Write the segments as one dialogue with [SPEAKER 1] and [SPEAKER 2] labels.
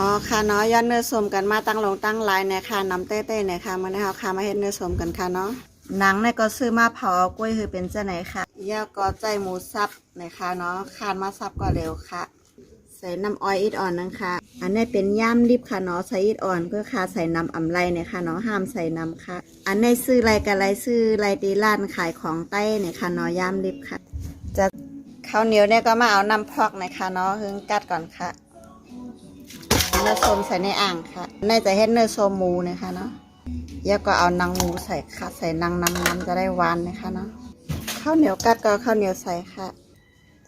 [SPEAKER 1] อ๋อค่ะเนาะย้อนเนื้อสมกันมาตั้งลงตั้งลายเนี่ยค่ะน้ำเต้ๆเนี่ยค่ะมื่อนี้เราค่ะมาเฮ็ดเนื้อสมกันค่ะเนาะหนังเนี่ยก็ซื้อมาเผาเอากล้วยคือเป็นเจ้าไหนค่ะย่าก็ใจหมูสับเนี่ยค่ะเนาะคานมาสับก็เร็วค่ะ ใส่น้ำออยอิดอ่อนนะคะ อันนี้เป็นย่ามดิบค่ะเนาะใส่อิดอ่อนก็ค่ะใส่น้ำอ่ำไรเนี่ยค่ะเนาะห้ามใส่น้ำค่ะ อันนี้ซื้อไรกับไรซื้อไรตีร้านขายของใต้เนี่ยค่ะเนาะย่ามดิบค่ะ จะข้าวเหนียวเนี่ยก็มาเอาน้ำพอกนะคะเนาะหึงกัดก่อนค่ะ เนื้อส้มใส่ในอ่างค่ะน่าจะเฮ็ดเนื้อส้มหมูนะคะเนาะแล้วก็เอานังหมูใส่ค่ะ ใส่นังน้ำน้ำจะได้หวานนะคะเนาะข้าวเหนียวกัดก็ข้าวเหนียวใส่ค่ะ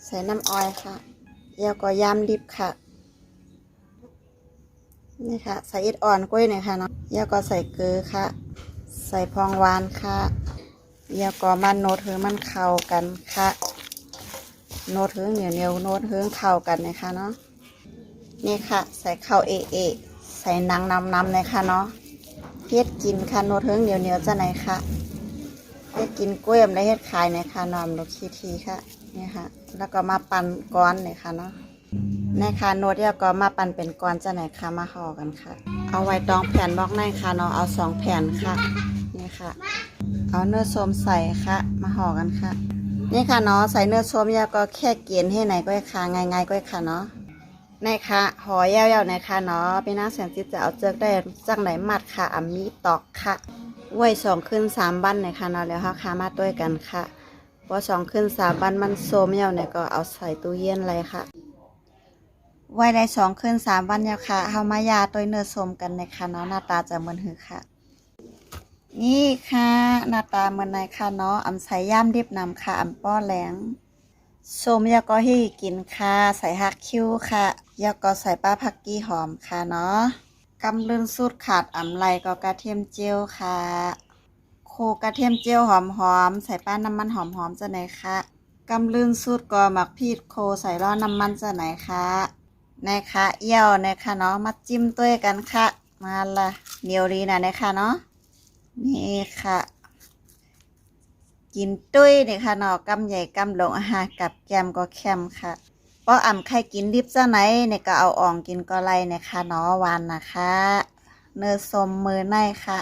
[SPEAKER 1] ใส่น้ำออยค่ะแล้วก็ยำดิบค่ะนี่ค่ะ ใส่อิดอ่อนกล้วยหน่อยค่ะเนาะแล้วก็ใส่เกลือค่ะ ใส่พองหวานค่ะแล้วก็มันโนดเฮือมันเข้ากันค่ะ โนดเฮือเหนียวเหนียวโนดเฮือเข้ากันนะคะเนาะ นี่ค่ะ ใส่ข้าวเอเอใส่นังนำนำเลยค่ะเนาะเฮ็ดกินค่ะโนเทิงเหนียวเหนียวๆจะไหนค่ะเฮ็ดกินกล้วยมได้เฮ็ดขายในค่ะนอมโนคีทีค่ะนี่ค่ะ แล้วก็มาปั่นก้อนเลยค่ะเนาะในค่ะโนเดียวก็มาปั่นเป็นก้อนจะไหนค่ะมาห่อกันค่ะ เอาไว้ตองแผ่นบล็อกในค่ะเนาะเอาสองแผ่นค่ะนี่ค่ะ เอาเนื้อส้มใส่ค่ะ มาห่อกันค่ะ นี่ค่ะเนาะใส่เนื้อส้มยาก็แค่เกณฑ์ให้ไหนก็ได้ค่ะง่ายๆก็ได้ค่ะเนาะ ในค่ะหอยาวๆในค่ะเนาะพี่นางแสนจิตจะเอาเจือกได้จังไหนมัดค่ะอามีตอกค่ะไว้สองขึ้นสามบันในค่ะเนาะแล้วค่ะค่ะมาด้วยกันค่ะพอสองขึ้นสามบันมันโซมเยาวเนี่ยก็เอาใส่ตู้เย็นเลยค่ะไว้ได้สองขึ้นสามวันเยาวค่ะเฮามายาตัวเนื้อสมกันในค่ะเนาะหน้าตาจะเหมือนหือค่ะ นี่ค่ะ หน้าตาเหมือนในค่ะเนาะอำใส่ย่ามดิบนำค่ะอำป้อแหลง ส้มยาก็ให้กินค่ะใส่ฮักคิ้วค่ะยาก็ใส่ป้าผักกี้หอมค่ะเนาะกำลืนสูตรขาดอ่ำไรก็กระเทียมเจียวค่ะโคกระเทียมเจียวหอมหอมใส่ป้าน้ำมันหอมหอมจะไหนคะกำลืนสูตรก็หมักพีดโคใส่ร้อนน้ำมันจะไหนคะนะคะเอี่ยวนะคะเนาะมาจิ้มตัวกันค่ะ มาละเนียวดีนะนะคะเนาะนี่ค่ะ กินตุ้ยนี่ค่ะเนอกกำใหญ่กำหลงอาหารกับแกมก็แคมค่ะเพราะอ่ำใครกินดิบซะไหนเนี่ยก็เอาอ่องกินก็ไรเนี่ยค่ะเนอวันนะคะ เนื้อสมมือในค่ะ